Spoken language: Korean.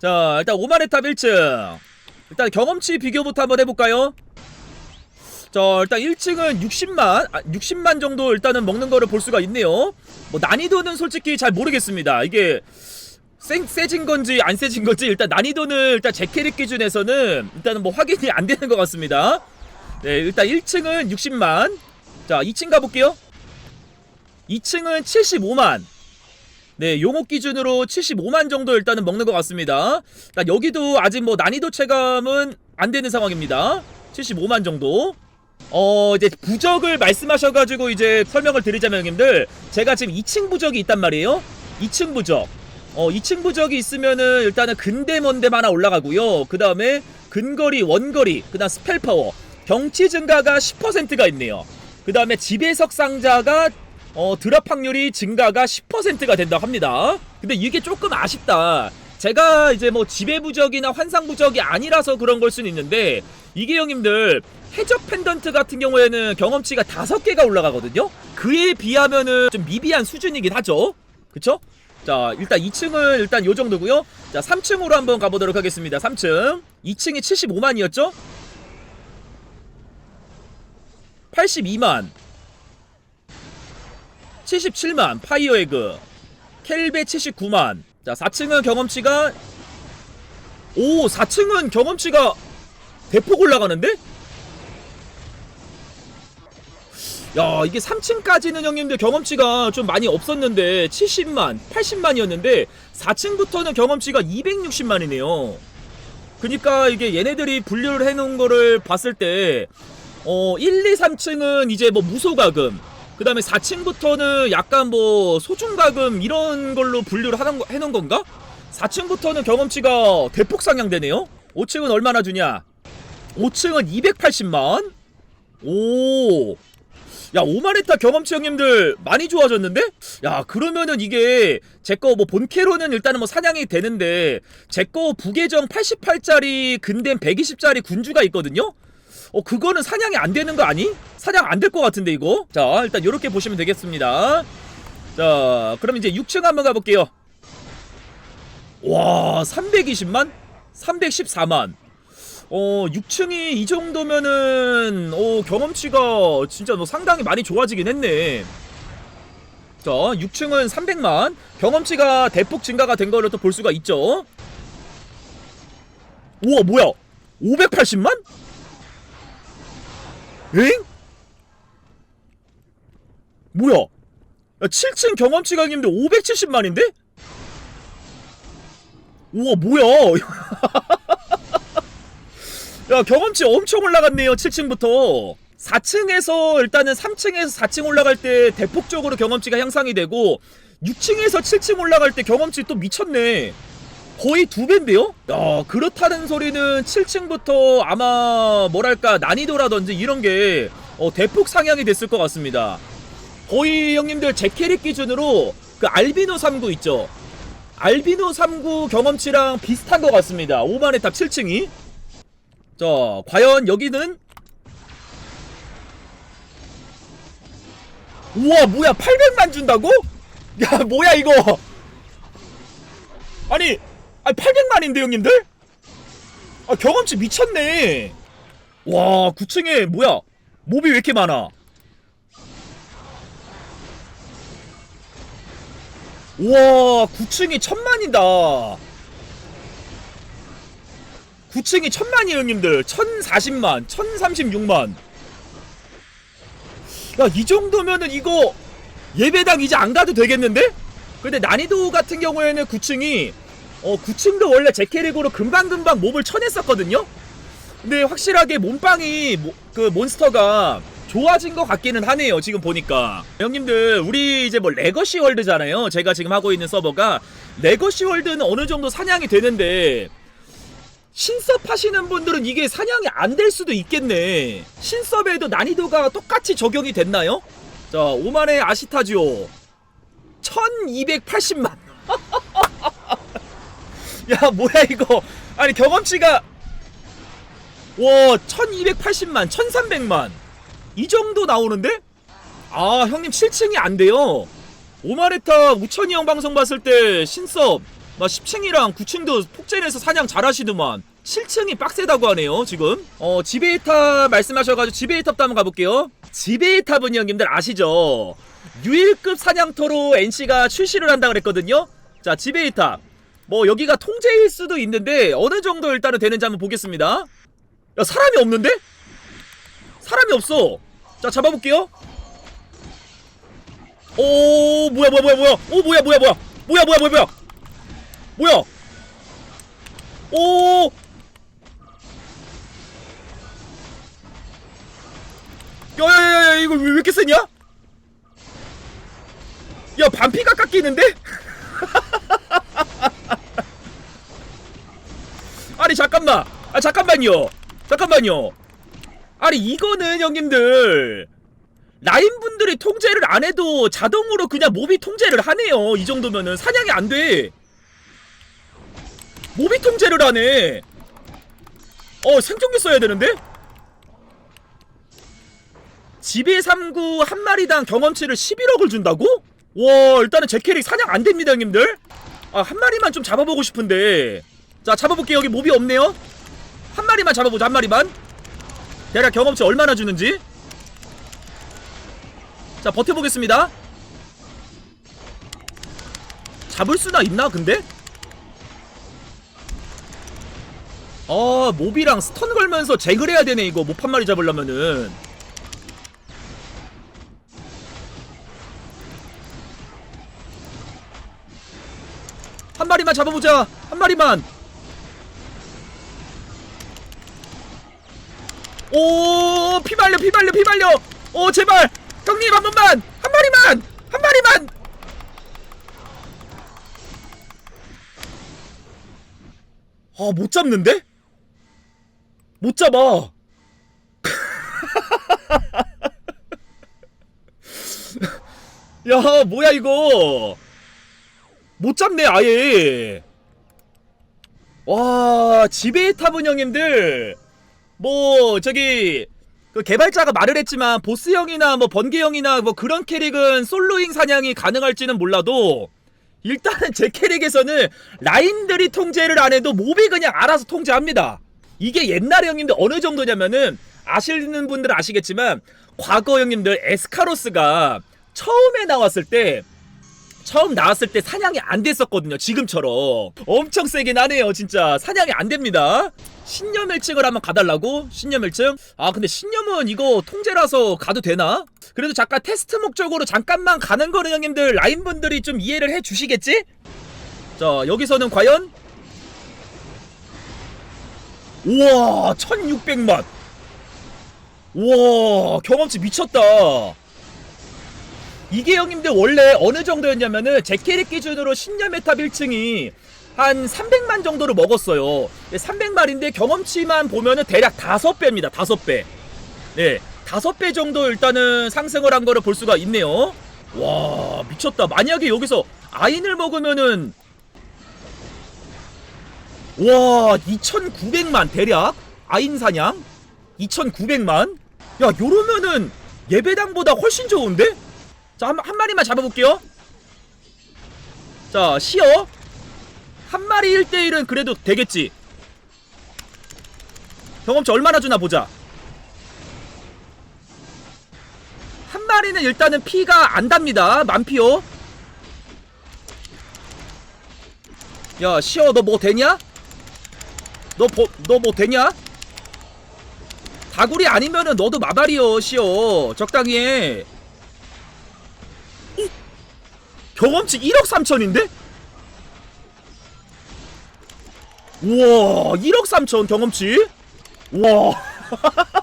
자 일단 오만의 탑 1층. 일단 경험치 비교부터 한번 해볼까요? 자 일단 1층은 60만 아, 60만 정도 일단은 먹는 거를 볼 수가 있네요. 뭐 난이도는 솔직히 잘 모르겠습니다. 이게 세, 세진 건지 안 세진 건지 일단 난이도는 일단 제 캐릭 기준에서는 일단은 뭐 확인이 안 되는 것 같습니다. 네 일단 1층은 60만. 자 2층 가볼게요. 2층은 75만 네, 용옥 기준으로 75만 정도 일단은 먹는 것 같습니다. 일단 여기도 아직 뭐 난이도 체감은 안 되는 상황입니다. 75만 정도. 어, 이제 부적을 말씀하셔가지고 이제 설명을 드리자면 형님들, 제가 지금 2층 부적이 있단 말이에요. 2층 부적. 어, 2층 부적이 있으면은 일단은 근대 먼데만 하나 올라가고요. 그 다음에 근거리, 원거리, 그 다음 스펠 파워, 경치 증가가 10%가 있네요. 그 다음에 지배석 상자가 어, 드랍 확률이 증가가 10%가 된다고 합니다. 근데 이게 조금 아쉽다. 제가 이제 뭐 지배부적이나 환상부적이 아니라서 그런 걸 수는 있는데 이게 형님들 해적 펜던트 같은 경우에는 경험치가 5개가 올라가거든요. 그에 비하면은 좀 미비한 수준이긴 하죠. 그쵸? 자, 일단 2층은 일단 요 정도고요. 자, 3층으로 한번 가보도록 하겠습니다. 3층. 2층이 75만이었죠? 82만 77만 파이어 에그. 켈베 79만. 자 4층은 경험치가 오 4층은 경험치가 대폭 올라가는데? 야 이게 3층까지는 형님들 경험치가 좀 많이 없었는데 70만 80만이었는데 4층부터는 경험치가 260만이네요. 그니까 이게 얘네들이 분류를 해놓은 거를 봤을 때 어, 1, 2, 3층은 이제 뭐 무소가금 그 다음에 4층부터는 약간 뭐 소중가금 이런 걸로 분류를 하는 거, 해놓은 건가? 4층부터는 경험치가 대폭 상향되네요 5층은 얼마나 주냐 5층은 280만 오 야, 오마레타 경험치 형님들 많이 좋아졌는데? 야, 그러면은 이게 제 거 뭐 본캐로는 일단은 뭐 사냥이 되는데 제 거 부계정 88짜리 근댐 120짜리 군주가 있거든요? 어, 그거는 사냥이 안 되는 거 아니? 사냥 안 될 것 같은데 이거? 자, 일단 요렇게 보시면 되겠습니다. 자, 그럼 이제 6층 한번 가볼게요. 와, 320만? 314만. 어 6층이 이 정도면은 어 경험치가 진짜 뭐 상당히 많이 좋아지긴 했네. 자 6층은 300만 경험치가 대폭 증가가 된 거를 또볼 수가 있죠. 우와 뭐야 580만? 엥? 뭐야? 야, 7층 경험치가 형님들 570만인데? 우와 뭐야 야 경험치 엄청 올라갔네요 7층부터 4층에서 일단은 3층에서 4층 올라갈 때 대폭적으로 경험치가 향상이 되고 6층에서 7층 올라갈 때 경험치 또 미쳤네 거의 두 배인데요? 야 그렇다는 소리는 7층부터 아마 뭐랄까 난이도라든지 이런 게 어, 대폭 상향이 됐을 것 같습니다 거의 형님들 제 캐릭 기준으로 그 알비노 3구 있죠 알비노 3구 경험치랑 비슷한 것 같습니다 5만의 탑 7층이 자, 과연 여기는 우와, 뭐야, 800만 준다고? 야, 뭐야, 이거. 아니, 아니 800만인데, 형님들? 아, 경험치 미쳤네. 와, 9층에, 뭐야, 몹이 왜 이렇게 많아? 우와, 9층이 천만이다. 9층이 천만이에요 형님들 1040만 1036만 야 이 정도면은 이거 예배당 이제 안 가도 되겠는데? 근데 난이도 같은 경우에는 9층이 어 9층도 원래 제 캐릭으로 금방금방 몹을 쳐냈었거든요? 근데 확실하게 몸빵이 모, 그 몬스터가 좋아진 것 같기는 하네요 지금 보니까 형님들 우리 이제 뭐 레거시 월드잖아요 제가 지금 하고 있는 서버가 레거시 월드는 어느 정도 사냥이 되는데 신섭 하시는 분들은 이게 사냥이 안 될 수도 있겠네. 신섭에도 난이도가 똑같이 적용이 됐나요? 자, 오만의 아시타지오. 1280만. 야, 뭐야, 이거. 아니, 경험치가. 와, 1280만, 1300만. 이 정도 나오는데? 아, 형님 7층이 안 돼요. 오마레타 우천이 형 방송 봤을 때 신섭 막 10층이랑 9층도 폭젠에서 사냥 잘하시더만 7층이 빡세다고 하네요 지금 어 지베이탑 말씀하셔가지고 지베이탑도 한번 가볼게요 지베이탑은 형님들 아시죠 유일급 사냥터로 NC가 출시를 한다 그랬거든요 자 지베이탑 뭐 여기가 통제일 수도 있는데 어느 정도 일단은 되는지 한번 보겠습니다 야 사람이 없는데? 없어. 자 잡아볼게요. 오 뭐야 뭐야 뭐야 뭐야. 오 뭐야 뭐야 뭐야. 뭐야 뭐야 뭐야 뭐야. 뭐야. 오. 야야야야 이거 왜, 왜 이렇게 세냐? 야 반피가 깎이는데? 아니 잠깐만. 아 잠깐만요. 잠깐만요 아니 이거는 형님들. 라인분들이 통제를 안 해도 자동으로 그냥 몹이 통제를 하네요. 이 정도면은 사냥이 안돼. 몹이 통제를 하네 어 생존기 써야 되는데? 지배 3구 한 마리당 경험치를 11억을 준다고? 와 일단은 제 캐릭 사냥 안 됩니다 형님들. 아 한 마리만 좀 잡아보고 싶은데. 자 잡아볼게요. 여기 몹이 없네요. 한 마리만 잡아보자 한 마리만 대략 경험치 얼마나 주는지. 자 버텨보겠습니다. 잡을 수나 있나 근데? 아 몹이랑 스턴 걸면서 잭을 해야 되네 이거. 몹한 마리 잡으려면은. 한 마리만 잡아보자. 한 마리만 오 피말려 피말려 피말려. 오 제발. 형님 한 번만. 한 마리만. 한 마리만. 아 못 잡는데? 못 잡아. 야 뭐야 이거? 못 잡네 아예. 와 지배의 탑은 형님들 뭐 저기 그 개발자가 말을 했지만 보스형이나 뭐 번개형이나 뭐 그런 캐릭은 솔로잉 사냥이 가능할지는 몰라도 일단은 제 캐릭에서는 라인들이 통제를 안 해도 몹이 그냥 알아서 통제합니다. 이게 옛날에 형님들 어느 정도냐면은 아시는 분들은 아시겠지만 과거 형님들 에스카로스가 처음에 나왔을 때 처음 나왔을 때 사냥이 안 됐었거든요. 지금처럼. 엄청 세긴 하네요. 진짜. 사냥이 안 됩니다. 신념일층을 한번 가달라고? 신념일층? 아, 근데 신념은 이거 통제라서 가도 되나? 그래도 잠깐 테스트 목적으로 잠깐만 가는 거는 형님들 라인분들이 좀 이해를 해 주시겠지? 자, 여기서는 과연? 우와, 1600만. 우와, 경험치 미쳤다. 형님들 원래 어느 정도였냐면은 제 캐릭 기준으로 신념의 탑 1층이 한 300만 정도를 먹었어요. 300마리인데 경험치만 보면은 대략 5배입니다. 5배. 네. 5배 정도 일단은 상승을 한 거를 볼 수가 있네요. 와, 미쳤다. 만약에 여기서 아인을 먹으면은 와, 2,900만 대략 아인 사냥 2,900만. 야, 요러면은 예배당보다 훨씬 좋은데? 자, 한, 한 마리만 잡아볼게요. 자, 시어. 한 마리 1대1은 그래도 되겠지. 경험치 얼마나 주나 보자. 한 마리는 일단은 피가 안 답니다. 만피요. 야, 시어, 너 뭐 되냐? 너, 너뭐 되냐? 다구리 아니면은 너도 마발이요, 시어. 적당히 해. 경험치 1억 3천인데? 우와 1억 3천 경험치? 우와